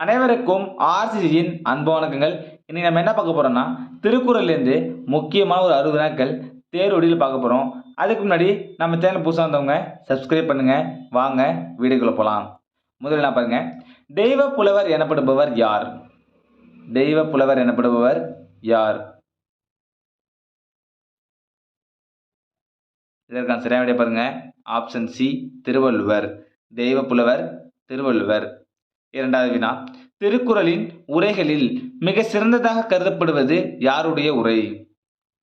அனைவருக்கும் ஆர்சிசியின் அன்பு வணக்கங்கள். இன்னைக்கு நம்ம என்ன பார்க்க போறோம்னா திருக்குறள்லேருந்து முக்கியமான ஒரு அறுபது நாட்கள் தேர்வடியில் பார்க்க போகிறோம் அதுக்கு முன்னாடி நம்ம சேனல் புதுசாக வந்தவங்க சப்ஸ்கிரைப் பண்ணுங்க. வாங்க வீடுக்குள்ளே போகலாம் முதல்ல நான் பாருங்க. தெய்வ புலவர் எனப்படுபவர் யார்? தெய்வ புலவர் எனப்படுபவர் யார்? இதற்கான சரியான பாருங்கள் பாருங்க. Option C Thiruvalluvar. தெய்வ புலவர் திருவள்ளுவர். இரண்டாவது வினா. திருக்குறளின் உரைகளில் மிக சிறந்ததாக கருதப்படுவது யாருடைய உரை?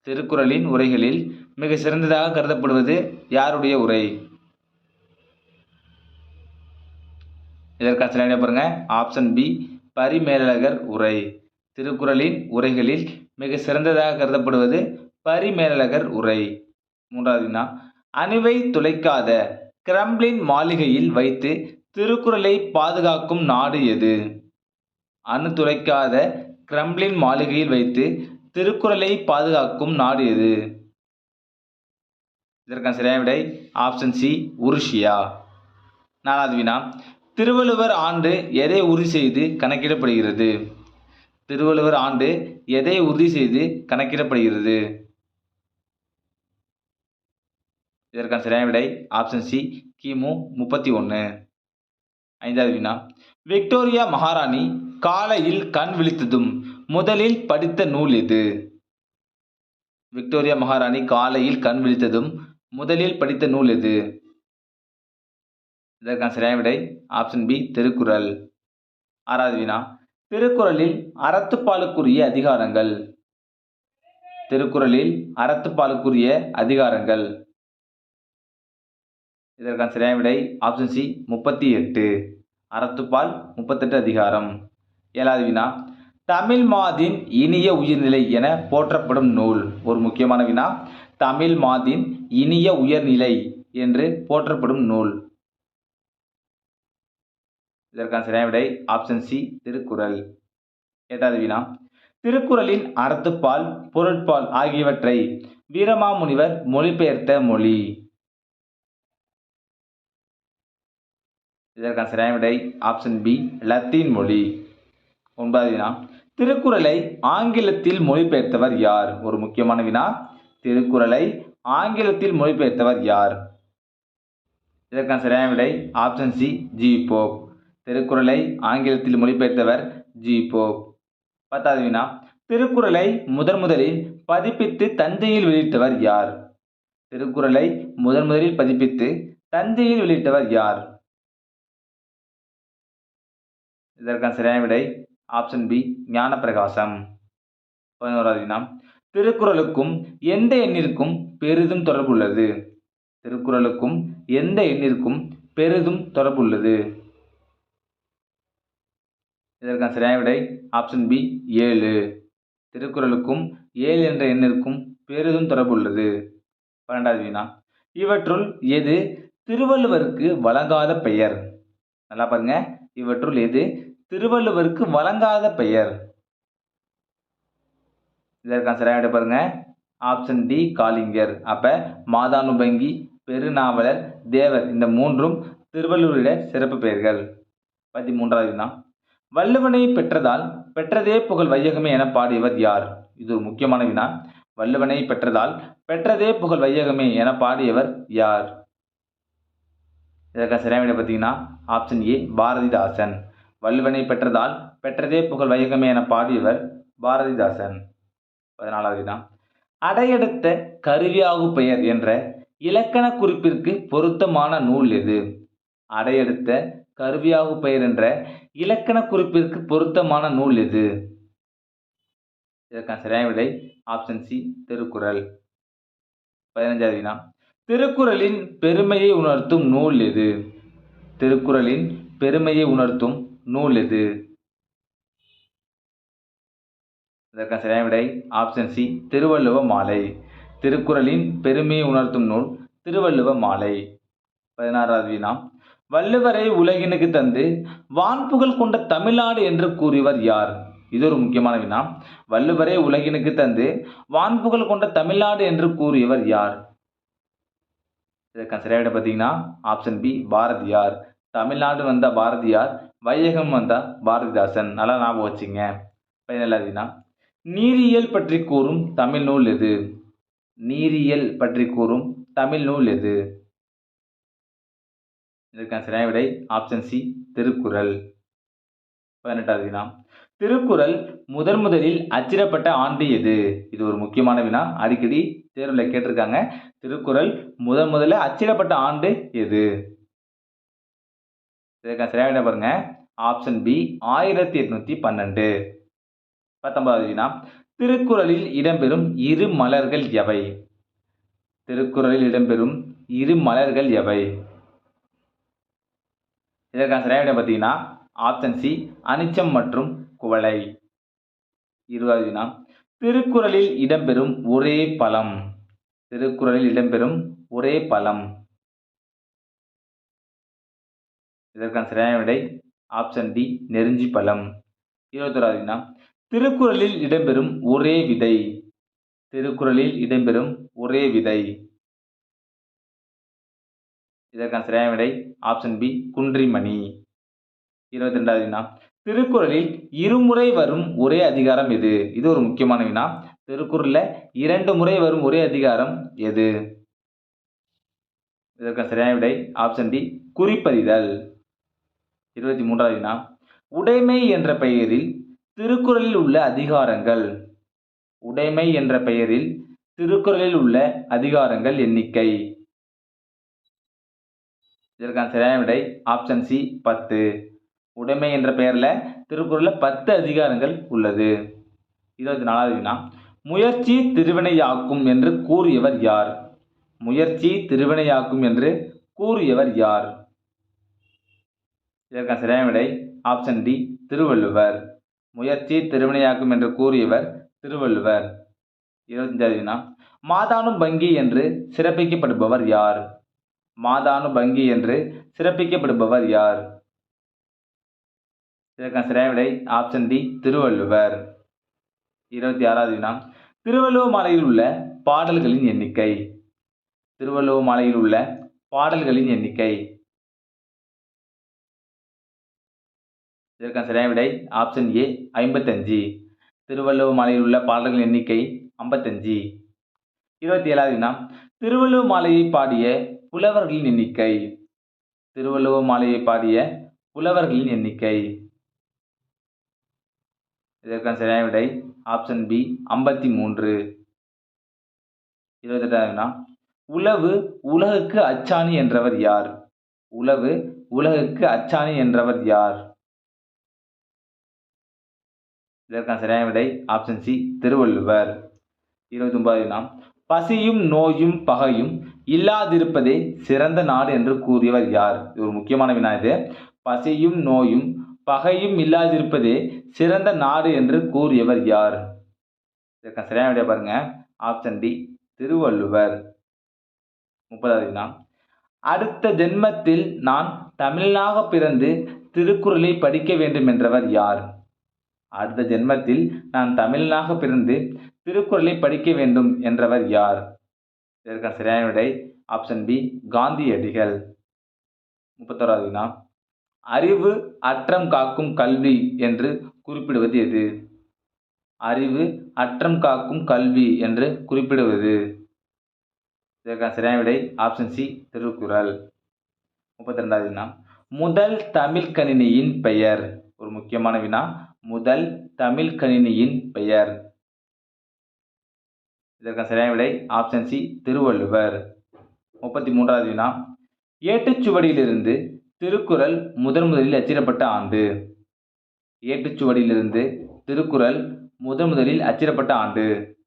திருக்குறளின் உரைகளில் மிக சிறந்ததாக கருதப்படுவது யாருடைய உரை? இதற்கான சரியான பாருங்க. ஆப்ஷன் பி பரிமேலழகர் உரை. திருக்குறளின் உரைகளில் மிக சிறந்ததாக கருதப்படுவது பரிமேலழகர் உரை. மூன்றாவது வினா. அணுவை துளைக்காத கிரம்ளின் மாளிகையில் வைத்து திருக்குறளை பாதுகாக்கும் நாடு எது? அணு துளைக்காத கிரம்ளின் மாளிகையில் வைத்து திருக்குறளை பாதுகாக்கும் நாடு எது? இதற்கான சரியான விடை ஆப்ஷன் சி உருஷியா நாலாவது வினா திருவள்ளுவர் ஆண்டு எதை உறுதி செய்து கணக்கிடப்படுகிறது? திருவள்ளுவர் ஆண்டு எதை உறுதி செய்து கணக்கிடப்படுகிறது? இதற்கான சரியான விடை ஆப்ஷன் சி கிமு முப்பத்தி ஒன்று ஐந்தாவது வினா. விக்டோரியா மகாராணி காலையில் கண் விழித்ததும் முதலில் படித்த நூல் எது? விக்டோரியா மகாராணி காலையில் கண் விழித்ததும் முதலில் படித்த நூல் எது? இதற்கான சரியான விடை ஆப்ஷன் பி திருக்குறள். ஆறாவது வினா. திருக்குறளில் அறத்துப்பாலுக்குரிய அதிகாரங்கள். திருக்குறளில் அறத்துப்பாலுக்குரிய அதிகாரங்கள். இதற்கான சரியான விடை ஆப்ஷன் சி முப்பத்தி எட்டு. அறத்துப்பால் முப்பத்தெட்டு அதிகாரம். ஏழாவது வினா தமிழ் மாதின் இனிய உயிர்நிலை என போற்றப்படும் நூல். ஒரு முக்கியமான வினா தமிழ் மாதின் இனிய உயர்நிலை என்று போற்றப்படும் நூல். இதற்கான சரியான விடை ஆப்ஷன் சி திருக்குறள். எட்டாவது வினா திருக்குறளின் அறத்துப்பால் பொருட்பால் ஆகியவற்றை வீரமாமுனிவர் மொழிபெயர்த்த மொழி. இதற்கான சரியான விடை ஆப்ஷன் பி லத்தீன் மொழி. ஒன்பதாவது வினா திருக்குறளை ஆங்கிலத்தில் மொழிபெயர்த்தவர் யார்? ஒரு முக்கியமான வினா திருக்குறளை ஆங்கிலத்தில் மொழிபெயர்த்தவர் யார்? இதற்கான சரியான விடை ஆப்ஷன் சி ஜி போப் திருக்குறளை ஆங்கிலத்தில் மொழிபெயர்த்தவர் ஜி போப் பத்தாவது வினா திருக்குறளை முதன் முதலில் பதிப்பித்து தஞ்சையில் வெளியிட்டவர் யார்? திருக்குறளை முதன் முதலில் பதிப்பித்து தஞ்சையில் வெளியிட்டவர் யார்? இதற்கான சரியான விடை ஆப்ஷன் பி ஞானப்பிரகாசம். பதினோராவது வினா திருக்குறளுக்கும் எந்த எண்ணிற்கும் பெரிதும் தொடர்புள்ளது திருக்குறளுக்கும் எந்த எண்ணிற்கும் பெரிதும் தொடர்புள்ளது இதற்கான சரியான விடை ஆப்ஷன் பி ஏழு. திருக்குறளுக்கும் ஏழு என்ற எண்ணிற்கும் பெரிதும் தொடர்புள்ளது பன்னெண்டாவது வினா இவற்றுள் எது திருவள்ளுவருக்கு வழங்காத பெயர்? நல்லா பாருங்க. இவற்றுள் எது திருவள்ளுவருக்கு வழங்காத பெயர். இதற்கான சரியான பாருங்க. ஆப்ஷன் டி காலிங்கர் அப்ப மாதானுபங்கி பெருநாவலர் தேவர். இந்த மூன்றும் திருவள்ளுவருடைய சிறப்பு பெயர்கள். பதிமூன்றாவது வினா வள்ளுவனை பெற்றதால் பெற்றதே புகழ் வையகமே என பாடியவர் யார்? இது ஒரு முக்கியமான வினா. வள்ளுவனை பெற்றதால் பெற்றதே புகழ் வையகமே என பாடியவர் யார்? இதற்கான சரியான பார்த்தீங்கன்னா ஆப்ஷன் ஏ பாரதிதாசன். வள்ளுவனை பெற்றதால் பெற்றதே புகழ் வையகமே என பாடியவர் பாரதிதாசன். பதினாலாவது தான் அடையெடுத்த கருவியாகு பெயர் என்ற இலக்கண குறிப்பிற்கு பொருத்தமான நூல் எது? அடையெடுத்த கருவியாகு பெயர் என்ற இலக்கண குறிப்பிற்கு பொருத்தமான நூல் எது? இதற்கான சரியான விடை ஆப்ஷன் சி திருக்குறள். பதினஞ்சாவது வினா திருக்குறளின் பெருமையை உணர்த்தும் நூல் எது? திருக்குறளின் பெருமையை உணர்த்தும் நூல் எது? இதற்கான சரியான விடை ஆப்ஷன் சி திருவள்ளுவ மாலை. திருக்குறளின் பெருமையை உணர்த்தும் நூல் திருவள்ளுவ மாலை. பதினாறாவது வினா வள்ளுவரை உலகினுக்கு தந்து வான்புகழ் கொண்ட தமிழ்நாடு என்று கூறியவர் யார்? இது ஒரு முக்கியமான வினா வள்ளுவரை உலகினுக்கு தந்து வான்புகழ் கொண்ட தமிழ்நாடு என்று கூறியவர் யார்? இதற்கான சரியான பார்த்தீங்கன்னா ஆப்ஷன் பி பாரதியார். தமிழ்நாடு வந்த பாரதியார் வையகம் வந்தால் பாரதிதாசன். நல்லா ஞாபகம் வச்சுங்க. பதினேழாவது நீரியல் பற்றி கூறும் தமிழ் நூல் எது? நீரியல் பற்றி கூறும் தமிழ் நூல் எது? இதற்கான சரியான விடை ஆப்ஷன் சி திருக்குறள். பதினெட்டாவது வினா திருக்குறள் முதன் முதலில் அச்சிடப்பட்ட ஆண்டு எது? இது ஒரு முக்கியமான வினா. அடிக்கடி தேர்வில் கேட்டிருக்காங்க. திருக்குறள் முதன் முதல்ல அச்சிடப்பட்ட ஆண்டு எது? இதுக்கான சரியான பாருங்க. ஆப்ஷன் பி ஆயிரத்தி எட்நூத்தி பன்னெண்டு. பத்தொன்பதாவது வினா திருக்குறளில் இடம்பெறும் இரு மலர்கள் எவை? திருக்குறளில் இடம்பெறும் இரு மலர்கள் எவை? இதற்கான சரியான பார்த்தீங்கன்னா ஆப்ஷன் சி அனிச்சம் மற்றும் குவளை. இருபது வினா திருக்குறளில் இடம்பெறும் ஒரே பழம். திருக்குறளில் இடம்பெறும் ஒரே பழம். இதற்கான சரியான விடை ஆப்ஷன் டி நெருஞ்சி பழம். இருபத்தோராவது வினா. திருக்குறளில் இடம்பெறும் ஒரே விதை. திருக்குறளில் இடம்பெறும் ஒரே விதை. இதற்கான சரியான விடை ஆப்ஷன் பி குன்றிமணி. இருபத்தி ரெண்டாவது வினா. திருக்குறளில் இருமுறை வரும் ஒரே அதிகாரம் எது? இது ஒரு முக்கியமான வினா. திருக்குறளில் இரண்டு முறை வரும் ஒரே அதிகாரம் எது? இதற்கான சரியான விடை ஆப்ஷன் டி குறிப்பறிதல் இருபத்தி மூன்றாவது வினா. உடைமை என்ற பெயரில் திருக்குறளில் உள்ள அதிகாரங்கள். உடைமை என்ற பெயரில் திருக்குறளில் உள்ள அதிகாரங்கள் எண்ணிக்கை. இதற்கான சரியான விடை ஆப்ஷன் சி பத்து. உடைமை என்ற பெயரில் திருக்குறளில் பத்து அதிகாரங்கள் உள்ளது. இருபத்தி நாலாவது வினா. முயற்சி திருவினையாக்கும் என்று கூறியவர் யார்? முயற்சி திருவினையாக்கும் என்று கூறியவர் யார்? இதற்கான சரியான விடை ஆப்ஷன் டி திருவள்ளுவர். முயற்சி திருவினையாக்கும் என்று கூறியவர் திருவள்ளுவர். இருபத்தஞ்சாவது வினா மாதானு பங்கி என்று சிறப்பிக்கப்படுபவர் யார்? மாதானு பங்கி என்று சிறப்பிக்கப்படுபவர் யார்? இதற்கான சரியான விடை ஆப்ஷன் டி திருவள்ளுவர். இருபத்தி ஆறாவது வினா திருவள்ளுவ மாலையில் உள்ள பாடல்களின் எண்ணிக்கை. திருவள்ளுவ மாலையில் உள்ள பாடல்களின் எண்ணிக்கை. இதற்கான சரியான விடை ஆப்ஷன் ஏ ஐம்பத்தஞ்சு. திருவள்ளுவர் மாலையில் உள்ள பாடல்களின் எண்ணிக்கை ஐம்பத்தஞ்சு. இருபத்தி ஏழாவது வினா திருவள்ளுவர் மாலையை பாடிய புலவர்களின் எண்ணிக்கை. திருவள்ளுவர் மாலையை பாடிய புலவர்களின் எண்ணிக்கை. இதற்கான சரியான விடை ஆப்ஷன் பி ஐம்பத்தி மூன்று இருபத்தெட்டாவது வினா. உளவு உலகுக்கு அச்சாணி என்றவர் யார்? உளவு உலகுக்கு அச்சாணி என்றவர் யார்? இதற்கான சரியான விடை ஆப்ஷன் சி திருவள்ளுவர். இருபத்தி ஒன்பதாவது நாம் பசியும் நோயும் பகையும் இல்லாதிருப்பதே சிறந்த நாடு என்று கூறியவர் யார்? இது ஒரு முக்கியமான வினா இது. பசியும் நோயும் பகையும் இல்லாதிருப்பதே சிறந்த நாடு என்று கூறியவர் யார்? இதற்கான சரியான விடைய பாருங்க. Option D Thiruvalluvar. முப்பதாவது வினா. அடுத்த ஜென்மத்தில் நான் தமிழாக பிறந்து திருக்குறளை படிக்க வேண்டும் என்றவர் யார்? அடுத்த ஜென்மத்தில் நான் தமிழனாக பிறந்து திருக்குறளை படிக்க வேண்டும் என்றவர் யார்? இதற்கான சரியான விடை ஆப்ஷன் பி காந்தியடிகள். முப்பத்தோராவது வினா. அறிவு அற்றம் காக்கும் கல்வி என்று குறிப்பிடுவது எது? அறிவு அற்றம் காக்கும் கல்வி என்று குறிப்பிடுவது. இதற்கான சரியான விடை ஆப்ஷன் சி திருக்குறள். முப்பத்தி ரெண்டாவது வினா. முதல் தமிழ் கணினியின் பெயர். ஒரு முக்கியமான வினா. முதல் தமிழ் கணினியின் பெயர். இதற்கான சரியான விடை ஆப்ஷன் சி திருவள்ளுவர். முப்பத்தி மூன்றாவது வினா. ஏட்டுச்சுவடியிலிருந்து திருக்குறள் முதன் முதலில் அச்சிடப்பட்ட ஆண்டு. ஏட்டுச்சுவடியிலிருந்து திருக்குறள் முதன் முதலில் அச்சிடப்பட்ட ஆண்டு.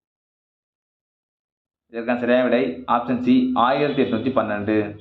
இதற்கான சரியான விடை ஆப்ஷன் சி ஆயிரத்தி எட்நூற்றி பன்னெண்டு.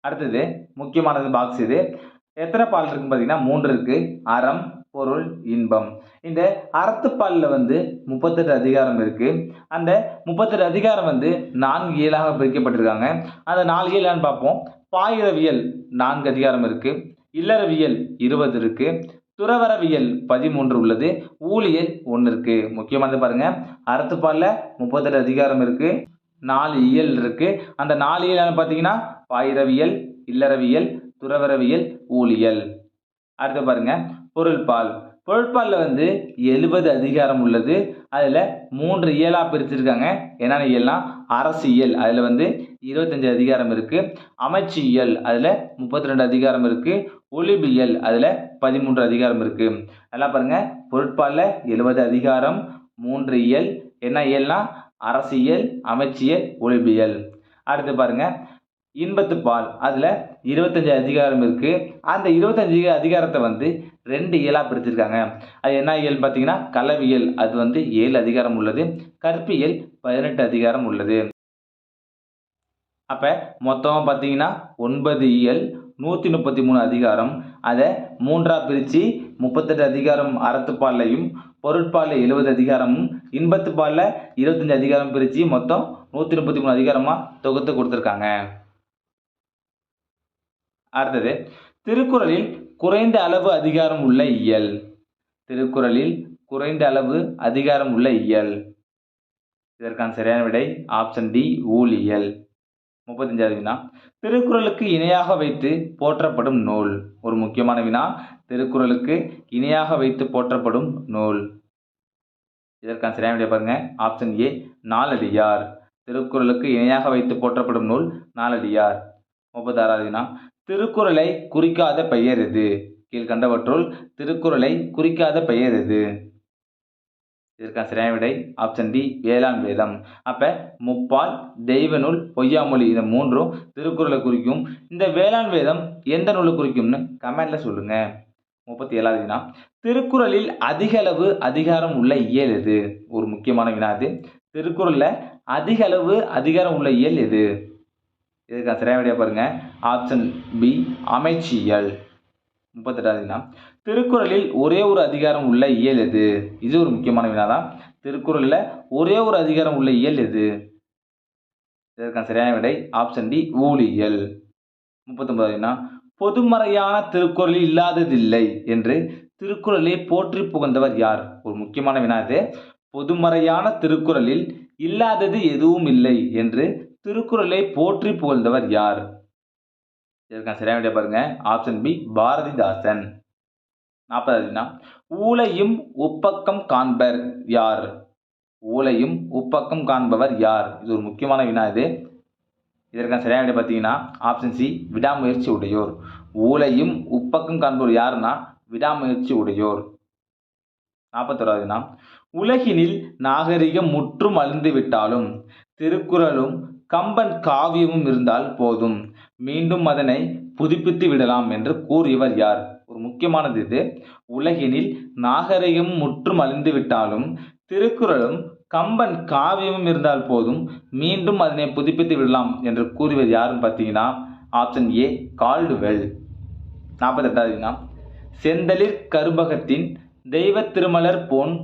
அடுத்தது முக்கியமானது பாக்ஸ் இது. எத்தனை பால் இருக்குன்னு பார்த்தீங்கன்னா மூன்று இருக்கு. அறம் பொருள் இன்பம். இந்த அறத்துப்பாலில் வந்து முப்பத்தெட்டு அதிகாரம் இருக்குது அந்த முப்பத்தெட்டு அதிகாரம் வந்து நான்கு இயலாக பிரிக்கப்பட்டிருக்காங்க. அந்த நாலு இயலான்னு பார்ப்போம். பாயிரவியல் நான்கு அதிகாரம் இருக்குது இல்லறவியல் இருபது இருக்குது துறவரவியல் பதிமூன்று உள்ளது. ஊழியல் ஒன்று இருக்குது முக்கியமானது பாருங்கள் அறத்துப்பாலில் முப்பத்தெட்டு அதிகாரம் இருக்குது நாலு இயல் இருக்குது அந்த நாலு இயலான்னு பார்த்தீங்கன்னா பாயிரவியல் இல்லறவியல் துறவரவியல் ஊழியல். அடுத்து பாருங்கள் பொருள்பால். பொருட்பாலில் வந்து எழுபது அதிகாரம் உள்ளது. அதில் மூன்று இயலாக பிரிச்சிருக்காங்க. என்னென்ன இயல்னா? அரசியல் அதில் வந்து இருபத்தஞ்சு அதிகாரம் இருக்குது அமைச்சியல் அதில் முப்பத்தி ரெண்டு அதிகாரம் இருக்குது ஒலிபியல் அதில் பதிமூன்று அதிகாரம் இருக்குது நல்லா பாருங்கள் பொருட்பாலில் எழுபது அதிகாரம் மூன்று இயல். என்ன இயல்னா? அரசியல் அமைச்சியல் ஒலிபியல் அடுத்து பாருங்கள் இன்பத்து பால். அதில் இருபத்தஞ்சு அதிகாரம் இருக்குது அந்த இருபத்தஞ்சு அதிகாரத்தை வந்து ரெண்டு இயலாக பிரிச்சிருக்காங்க. அது என்ன இயல் பார்த்தீங்கன்னா கலவியல் அது வந்து ஏழு அதிகாரம் உள்ளது. கற்பியல் பதினெட்டு அதிகாரம் உள்ளது. அப்போ மொத்தமாக பார்த்தீங்கன்னா ஒன்பது இயல் நூற்றி முப்பத்தி மூணு அதிகாரம். அதை மூன்றாக பிரித்து முப்பத்தெட்டு அதிகாரம் அறத்துப்பாலையும் பொருட்பாலில் எழுபது அதிகாரமும் இன்பத்துப்பாலில் இருபத்தஞ்சு அதிகாரம் பிரித்து மொத்தம் நூற்றி முப்பத்தி மூணு அதிகாரமாக தொகுத்து கொடுத்துருக்காங்க. அடுத்தது திருக்குறளில் குறைந்த அளவு அதிகாரம் உள்ள இயல். திருக்குறளில் குறைந்த அளவு அதிகாரம் உள்ள இயல். இதற்கான சரியான விடை ஆப்ஷன் டி ஊழியல். முப்பத்தஞ்சாவது வினா. திருக்குறளுக்கு இணையாக வைத்து போற்றப்படும் நூல். ஒரு முக்கியமான வினா. திருக்குறளுக்கு இணையாக வைத்து போற்றப்படும் நூல். இதற்கான சரியான விடை பாருங்க. Option A Naladiyar. திருக்குறளுக்கு இணையாக வைத்து போற்றப்படும் நூல் நாலடியார். முப்பத்தாறாவது வினா. திருக்குறளை குறிக்காத பெயர் எது? கீழ்கண்டவற்றுள் திருக்குறளை குறிக்காத பெயர் எது? இதற்கான சரியான விடை ஆப்ஷன் டி வேளாண் வேதம். அப்போ முப்பால் தெய்வ நூல் பொய்யாமொழி இந்த மூன்றும் திருக்குறளை குறிக்கும். இந்த வேளாண் வேதம் எந்த நூலை குறிக்கும்னு கமெண்ட்டில் சொல்லுங்கள் முப்பத்தி ஏழாவது வினா. திருக்குறளில் அதிக அளவு அதிகாரம் உள்ள இயல் எது? ஒரு முக்கியமான வினா இது திருக்குறளில் அதிக அளவு அதிகாரம் உள்ள இயல் எது? இதுக்கு சரியான விடையா பாருங்க. Option B அமைச்சியல். முப்பத்தெட்டாவது வினா. திருக்குறளில் ஒரே ஒரு அதிகாரம் உள்ள இயல் எது? இது ஒரு முக்கியமான வினா தான் திருக்குறளில் ஒரே ஒரு அதிகாரம் உள்ள இயல் எது? இதற்கான சரியான விடை. ஆப்ஷன் டி ஊழியல். முப்பத்தொன்பதாவது வினா. பொதுமறையான திருக்குறளில் இல்லாததில்லை என்று திருக்குறளை போற்றி புகழ்ந்தவர் யார்? ஒரு முக்கியமான வினா இது. பொதுமறையான திருக்குறளில் இல்லாதது எதுவும் இல்லை என்று திருக்குறளை போற்றி புகழ்ந்தவர் யார்? இதற்கான சரியான விடை பாருங்க. Option B Bharathidasan. நாற்பதாவது ஊலையும் ஊழையும் உப்பக்கம் காண்பர் யார்? ஊழையும் உப்பக்கம் காண்பவர் யார்? இது ஒரு முக்கியமான வினா இது. இதற்கான சரியான விட பார்த்தீங்கன்னா ஆப்ஷன் சி விடாமுயற்சி உடையோர். ஊழையும் உப்பக்கம் காண்பவர் யாருன்னா விடாமுயற்சி உடையோர். நாற்பத்தோராவதுனா உலகினில் நாகரிகம் முற்றும் அழிந்து விட்டாலும் திருக்குறளும் கம்பன் காவியமும் இருந்தால் போதும். மீண்டும் அதனை புதுப்பித்து விடலாம் என்று கூறியவர் யார்? ஒரு முக்கியமானது இது. உலகினில் நாகரிகம் முற்றும் அழிந்து விட்டாலும் திருக்குறளும் கம்பன் காவியமும் இருந்தால் போதும் மீண்டும் அதனை புதுப்பித்து விடலாம் என்று கூறியவர் யாருன்னு பார்த்தீங்கன்னா ஆப்ஷன் ஏ கால்டுவெல். நாற்பத்தெட்டாவது வினா. செந்தளிர் கருபகத்தின் தெய்வ திருமலர் போன்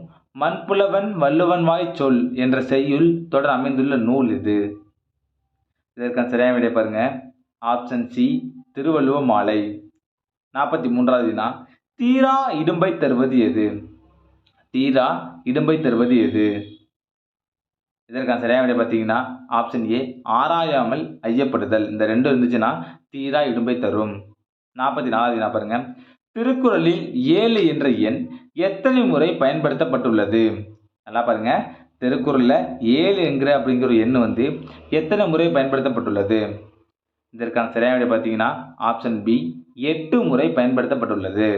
மண்புலவன் வள்ளுவன் வாய் சொல் என்ற செய்யுள் தொடர் அமைந்துள்ள நூல் இது. இதற்கான சரியான விடை பாருங்க. ஆப்ஷன் சி திருவள்ளுவ மாலை. நாற்பத்தி மூன்றாவது வினா தீரா இடும்பை தருவது எது? தீரா இடும்பை தருவது எது? இதற்கான சரியான விடை பார்த்தீங்கன்னா ஆப்ஷன் ஏ ஆராயாமல் ஐயப்படுதல். இந்த ரெண்டும் இருந்துச்சுன்னா தீரா இடும்பை தரும். நாற்பத்தி நாலாவது வினா பாருங்க. திருக்குறளில் ஏழு என்ற எண் எத்தனை முறை பயன்படுத்தப்பட்டுள்ளது? நல்லா பாருங்க. திருக்குறளில் ஏழு என்கிற அப்படிங்கிற ஒரு எண் வந்து எத்தனை முறை பயன்படுத்தப்பட்டுள்ளது? இதற்கான சரியான விடை பார்த்தீங்கன்னா ஆப்ஷன் பி எட்டு முறை பயன்படுத்தப்பட்டுள்ளது.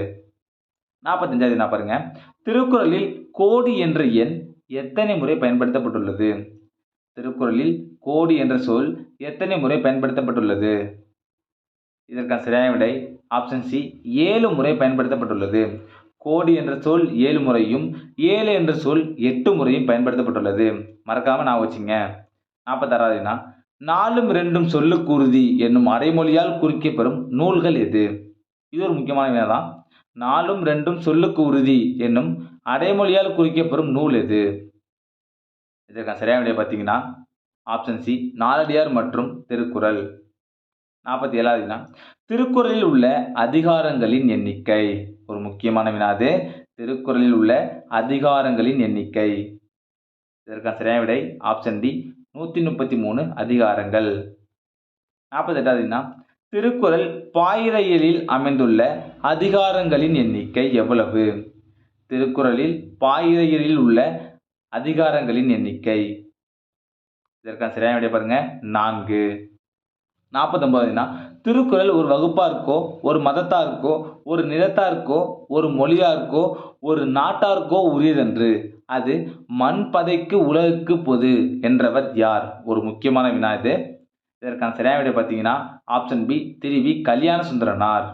நாற்பத்தஞ்சாவது நான் பாருங்க. திருக்குறளில் கோடி என்ற எண் எத்தனை முறை பயன்படுத்தப்பட்டுள்ளது? திருக்குறளில் கோடி என்ற சொல் எத்தனை முறை பயன்படுத்தப்பட்டுள்ளது? இதற்கான சரியான விடை ஆப்ஷன் சி ஏழு முறை பயன்படுத்தப்பட்டுள்ளது. கோடி என்ற சொல் ஏழு முறையும் ஏழு என்ற சொல் எட்டு முறையும் பயன்படுத்தப்பட்டுள்ளது. மறக்காம நான் வச்சுங்க. நாற்பத்தாறாவது நாலும் ரெண்டும் சொல்லுக்குருதி என்னும் அடைமொழியால் குறிக்கப்பெறும் நூல்கள் எது? இது ஒரு முக்கியமான வினா தான். நாலும் ரெண்டும் சொல்லுக்கு உறுதி என்னும் அடைமொழியால் குறிக்கப்பெறும் நூல் எது? இதற்கான சரியான விடை பார்த்தீங்கன்னா ஆப்ஷன் சி நாலடியார் மற்றும் திருக்குறள். நாற்பத்தி ஏழாவதுனா திருக்குறளில் உள்ள அதிகாரங்களின் எண்ணிக்கை. ஒரு முக்கியமான வினா அது. திருக்குறளில் உள்ள அதிகாரங்களின் எண்ணிக்கை. இதற்கான சரியான விடை ஆப்ஷன் டி நூற்றி முப்பத்தி மூணு அதிகாரங்கள். நாற்பத்தெட்டாவது வினா திருக்குறள் பாயிரையலில் அமைந்துள்ள அதிகாரங்களின் எண்ணிக்கை எவ்வளவு? திருக்குறளில் பாயிரையலில் உள்ள அதிகாரங்களின் எண்ணிக்கை. இதற்கான சரியான விடை பாருங்க நான்கு. நாற்பத்தொன்பதுனா திருக்குறள் ஒரு வகுப்பாருக்கோ ஒரு மதத்தாருக்கோ ஒரு நிலத்தாருக்கோ ஒரு மொழியாருக்கோ ஒரு நாட்டாருக்கோ உரியதென்று. அது மண் பதைக்கு உலகுக்கு பொது என்றவர் யார்? ஒரு முக்கியமான வினா இது. இதற்கான சரியான விடை பார்த்தீங்கன்னா ஆப்ஷன் பி திருவி கல்யாண சுந்தரனார்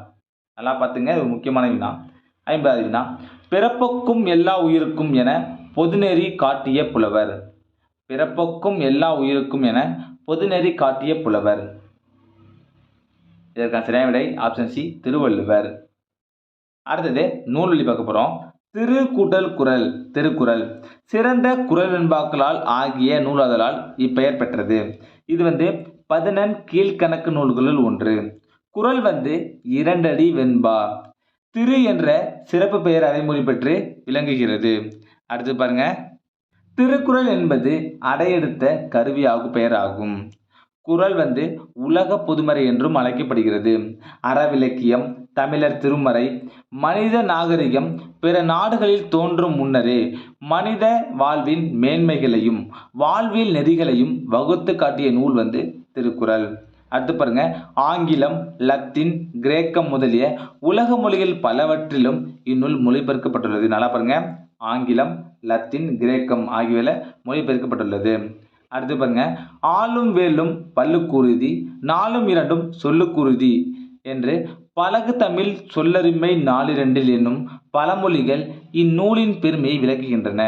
நல்லா பார்த்துங்க இது ஒரு முக்கியமான வினா. ஐம்பதாவது வினா. பிறப்புக்கும் எல்லா உயிருக்கும் என பொதுநெறி காட்டிய புலவர். பிறப்புக்கும் எல்லா உயிருக்கும் என பொதுநெறி காட்டிய புலவர். இதற்கான சரியான விடை ஆப்ஷன் சி திருவள்ளுவர். அடுத்தது நூல்வழி பார்க்க போகிறோம் திரு கூட்டல் குரல் திருக்குறள். சிறந்த குரல் வெண்பாக்களால் ஆகிய நூலாதலால் இப்பெயர் பெற்றது. இது வந்து பதினெண் கீழ்கணக்கு நூல்களுள் ஒன்று. குரல் வந்து இரண்டடி வெண்பா. திரு என்ற சிறப்பு பெயர் அடைமொழி பெற்று விளங்குகிறது. அடுத்து பாருங்க. திருக்குறள் என்பது அடையெடுத்த கருவியாகும் பெயராகும். குறள் வந்து உலக பொதுமறை என்றும் அழைக்கப்படுகிறது. அறவிலக்கியம் தமிழர் திருமறை மனித நாகரிகம் பிற நாடுகளில் தோன்றும் முன்னரே மனித வாழ்வின் மேன்மைகளையும் வாழ்வியல் நெறிகளையும் வகுத்து காட்டிய நூல் வந்து திருக்குறள். அடுத்து பாருங்க. ஆங்கிலம் லத்தீன் கிரேக்கம் முதலிய உலக மொழிகள் பலவற்றிலும் இந்நூல் மொழிபெயர்க்கப்பட்டுள்ளது. நல்லா பாருங்க. ஆங்கிலம் லத்தீன் கிரேக்கம் ஆகியவையில் மொழிபெயர்க்கப்பட்டுள்ளது. அடுத்து பாருங்க. ஆளும் வேலும் பல்லுக்குருதி நாளும் இரண்டும் சொல்லுக்குருதி என்று பழகு தமிழ் சொல்லரிமை நாளிரண்டில் என்னும் பழமொழிகள் இந்நூலின் பெருமையை விளக்குகின்றன.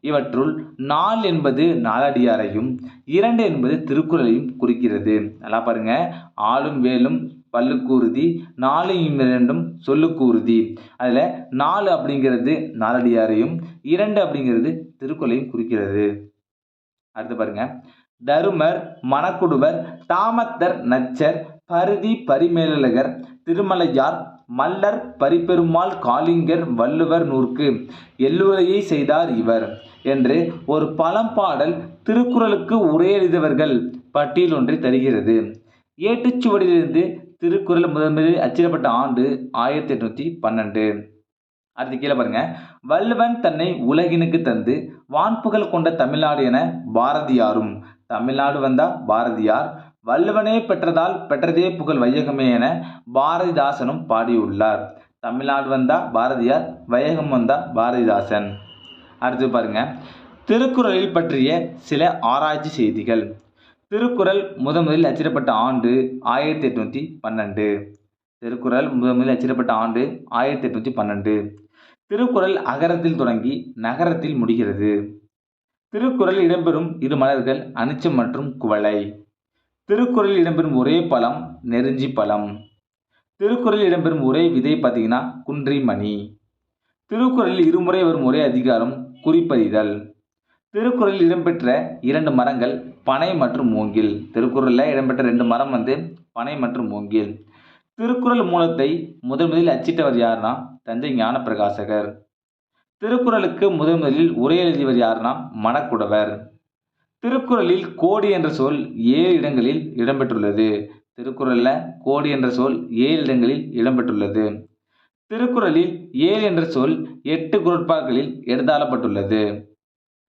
இவற்றுள் நாள் என்பது நாலடியாரையும் இரண்டு என்பது திருக்குறளையும் குறிக்கிறது. நல்லா பாருங்க. ஆளும் வேலும் பல்லுக்கூறுதி நாலு இரண்டும் சொல்லுக்கூறுதி அதில் நாலு அப்படிங்கிறது நாலடியாரையும் இரண்டு அப்படிங்கிறது திருக்குறளையும் குறிக்கிறது. அடுத்து பாருங்க. தருமர் மணக்குடுவர் தாமத்தர் நச்சர் பருதி பரிமேலழகர் திருமலையார் மல்லர் பரிபெருமாள் காளிங்கர் வள்ளுவர் நூற்கு. எல்லுரையை செய்தார் இவர் என்று ஒரு பழம்பாடல் திருக்குறளுக்கு உரையெழுதவர்கள் பட்டியல் ஒன்றை தருகிறது. ஏட்டுச்சுவடியிலிருந்து திருக்குறள் முதன்முதலில் அச்சிடப்பட்ட ஆண்டு ஆயிரத்தி எட்நூற்றி பன்னெண்டு. அடுத்து கீழே பாருங்க. வள்ளுவன் தன்னை உலகினுக்கு தந்து வான்புகழ் கொண்ட தமிழ்நாடு என பாரதியாரும். தமிழ்நாடு வந்தா பாரதியார். வள்ளுவனே பெற்றதால் பெற்றதே புகழ் வையகமே என பாரதிதாசனும் பாடியுள்ளார். தமிழ்நாடு வந்தா பாரதியார் வையகம் வந்தா பாரதிதாசன். அடுத்து பாருங்க. திருக்குறளில் பற்றிய சில ஆராய்ச்சி செய்திகள். திருக்குறள் முதன் முதலில் அச்சிடப்பட்ட ஆண்டு ஆயிரத்தி எட்நூற்றி பன்னெண்டு. திருக்குறள் முதன் முதலில் அச்சிடப்பட்ட ஆண்டு ஆயிரத்தி எட்நூற்றி பன்னெண்டு. திருக்குறள் அகரத்தில் தொடங்கி நகரத்தில் முடிகிறது. திருக்குறள் இடம்பெறும் இரு மலர்கள் அனிச்சம் மற்றும் குவளை. திருக்குறளில் இடம்பெறும் ஒரே பழம் நெருஞ்சி பழம். திருக்குறளில் இடம்பெறும் ஒரே விதை பார்த்தீங்கன்னா குன்றிமணி. திருக்குறளில் இருமுறை வரும் ஒரே அதிகாரம் குறிப்பறிதல் திருக்குறளில் இடம்பெற்ற இரண்டு மரங்கள் பனை மற்றும் மூங்கில். திருக்குறளில் இடம்பெற்ற ரெண்டு மரம் வந்து பனை மற்றும் மூங்கில். திருக்குறள் மூலத்தை முதன் முதலில் அச்சிட்டவர் யாருன்னா தஞ்சை ஞானப்பிரகாசகர். திருக்குறளுக்கு முதன் முதலில் உரை எழுதியவர் யாருன்னா மணக்குடவர். திருக்குறளில் கோடி என்ற சொல் ஏழு இடங்களில் இடம்பெற்றுள்ளது. திருக்குறளில் கோடி என்ற சொல் ஏழு இடங்களில் இடம்பெற்றுள்ளது. திருக்குறளில் ஏழு என்ற சொல் எட்டு குரட்பாக்களில் எடுத்தாளப்பட்டுள்ளது.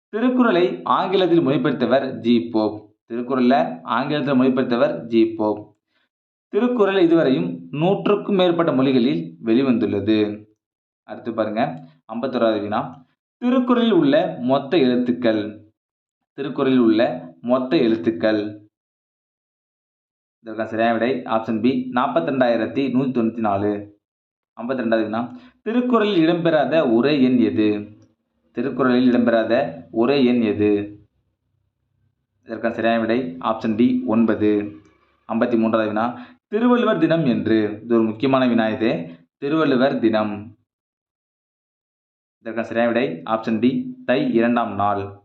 திருக்குறளை ஆங்கிலத்தில் மொழிபெயர்த்தவர் ஜி போப். திருக்குறளில் ஆங்கிலத்தில் மொழிபெயர்த்தவர் ஜி போப். திருக்குறள் இதுவரையும் நூற்றுக்கும் மேற்பட்ட மொழிகளில் வெளிவந்துள்ளது. அடுத்து பாருங்க ஐம்பத்தோராவது வினா. திருக்குறளில் உள்ள மொத்த எழுத்துக்கள். திருக்குறளில் உள்ள மொத்த எழுத்துக்கள். இதற்கான சரியான விடை ஆப்ஷன் பி நாற்பத்தி ரெண்டாயிரத்தி நூற்றி தொண்ணூற்றி நாலு ஐம்பத்தி ரெண்டாவது வினா. திருக்குறளில் இடம்பெறாத ஒரே எண் எது? திருக்குறளில் இடம்பெறாத ஒரே எண் எது? இதற்கான சரியான விடை ஆப்ஷன் டி ஒன்பது. ஐம்பத்தி மூன்றாவது வினா. திருவள்ளுவர் தினம் என்று. இது ஒரு முக்கியமான வினா இது. திருவள்ளுவர் தினம். இதற்கான சரியான விடை ஆப்ஷன் டி தை இரண்டாம் நாள்.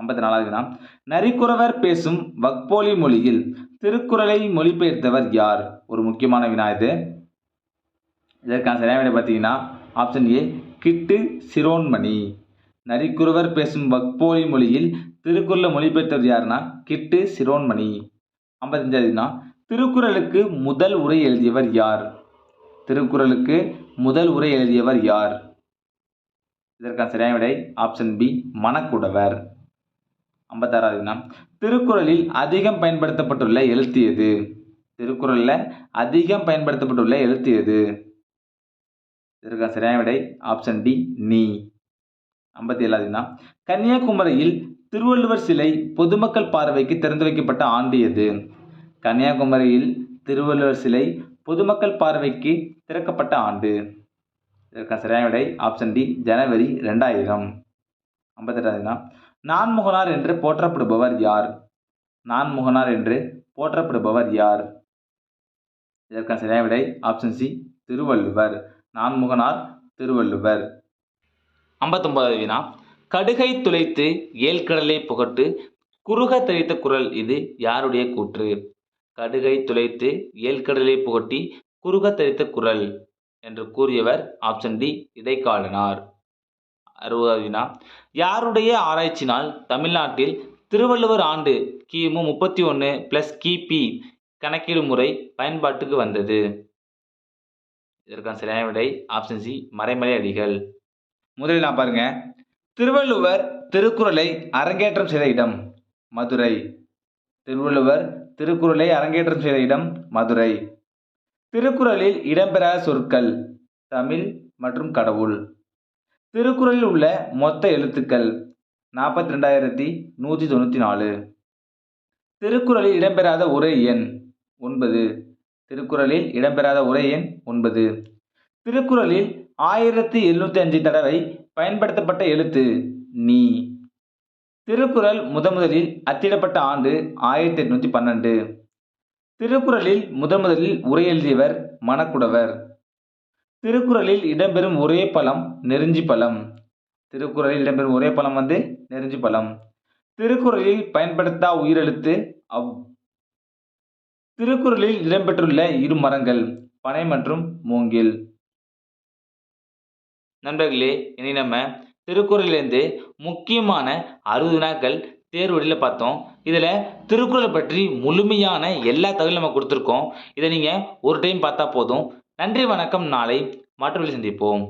ஐம்பத்தி நாலாவது வினா. நரிக்குறவர் பேசும் வக்போலி மொழியில் திருக்குறளை மொழிபெயர்த்தவர் யார்? ஒரு முக்கியமான வினா இது. இதற்கான சரியான விடை பார்த்தீங்கன்னா ஆப்ஷன் ஏ கிட்டு சிரோன்மணி. நரிக்குறவர் பேசும் வக்போலி மொழியில் திருக்குறளை மொழிபெயர்த்தவர் யாருன்னா கிட்டு சிரோன்மணி. ஐம்பத்தஞ்சாவதுனா திருக்குறளுக்கு முதல் உரை எழுதியவர் யார்? திருக்குறளுக்கு முதல் உரை எழுதியவர் யார்? இதற்கான சரியான விடை ஆப்ஷன் பி மணக்குடவர். ஐம்பத்தாறாவது வினா திருக்குறளில் அதிகம் பயன்படுத்தப்பட்டுள்ள எழுத்து எது? திருக்குறளில் அதிகம் பயன்படுத்தப்பட்டுள்ள எழுத்து எது? இதற்கான சரியான விடை ஆப்ஷன் டி நீ. ஐம்பத்தி ஏழாவது வினா கன்னியாகுமரியில் திருவள்ளுவர் சிலை பொதுமக்கள் பார்வைக்கு திறந்து வைக்கப்பட்ட ஆண்டு எது? கன்னியாகுமரியில் திருவள்ளுவர் சிலை பொதுமக்கள் பார்வைக்கு திறக்கப்பட்ட ஆண்டு. இதற்கான சரியான விடை ஆப்ஷன் டி ஜனவரி ரெண்டாயிரம் ஐம்பத்தெட்டாவதுனா நான்முகனார் என்று போற்றப்படுபவர் யார்? நான்முகனார் என்று போற்றப்படுபவர் யார்? இதற்கான சரியான விடை ஆப்ஷன் சி திருவள்ளுவர். நான்முகனார் திருவள்ளுவர். ஐம்பத்தொன்பதாவது வினா கடுகை துளைத்து ஏழ்கடலை புகட்டு குறுக தெரித்த குரல் இது யாருடைய கூற்று? கடுகை துளைத்து ஏழ்கடலை புகட்டி குறுக தரித்த குரல் என்று கூறியவர் ஆப்ஷன் டி இடைக்காலனார். அறுபதாவது வினா. யாருடைய ஆராய்ச்சினால் தமிழ்நாட்டில் திருவள்ளுவர் ஆண்டு கிமு முப்பத்தி ஒன்று ப்ளஸ் கிபி கணக்கீடு முறை பயன்பாட்டுக்கு வந்தது. இதற்கான சரியான விடை ஆப்ஷன் சி மறைமலை அடிகள். முதலில் நான் பாருங்க. திருவள்ளுவர் திருக்குறளை அரங்கேற்றம் செய்த இடம் மதுரை. திருவள்ளுவர் திருக்குறளை அரங்கேற்றம் செய்த இடம் மதுரை. திருக்குறளில் இடம்பெறாத சொற்கள் தமிழ் மற்றும் கடவுள். திருக்குறளில் உள்ள மொத்த எழுத்துக்கள் நாற்பத்தி ரெண்டாயிரத்தி நூற்றி தொண்ணூற்றி நாலு. திருக்குறளில் இடம்பெறாத உரை எண் ஒன்பது. திருக்குறளில் இடம்பெறாத உரை எண் ஒன்பது. திருக்குறளில் ஆயிரத்தி எழுநூற்றி அஞ்சு தடவை பயன்படுத்தப்பட்ட எழுத்து நீ. திருக்குறள் முதன்முதலில் அச்சிடப்பட்ட ஆண்டு ஆயிரத்தி எட்நூற்றி பன்னெண்டு. திருக்குறளில் முதன்முதலில் உரை எழுதியவர் மணக்குடவர். திருக்குறளில் இடம்பெறும் ஒரே பழம் நெருஞ்சி பழம். திருக்குறளில் இடம்பெறும் ஒரே பழம் வந்து நெருஞ்சி பழம். திருக்குறளில் பயன்படுத்தா உயிரெழுத்து அவ். திருக்குறளில் இடம்பெற்றுள்ள இரு மரங்கள் பனை மற்றும் மூங்கில். நண்பர்களே இனி நம்ம திருக்குறள்லேருந்து முக்கியமான அறுபது நாட்கள் தேர்வடியில் பார்த்தோம். இதில் திருக்குறளை பற்றி முழுமையான எல்லா தகவலும் நம்ம கொடுத்துருக்கோம். இதை நீங்கள் ஒரு டைம் பார்த்தா போதும். நன்றி வணக்கம். நாளை மாற்றுவழி சந்திப்போம்.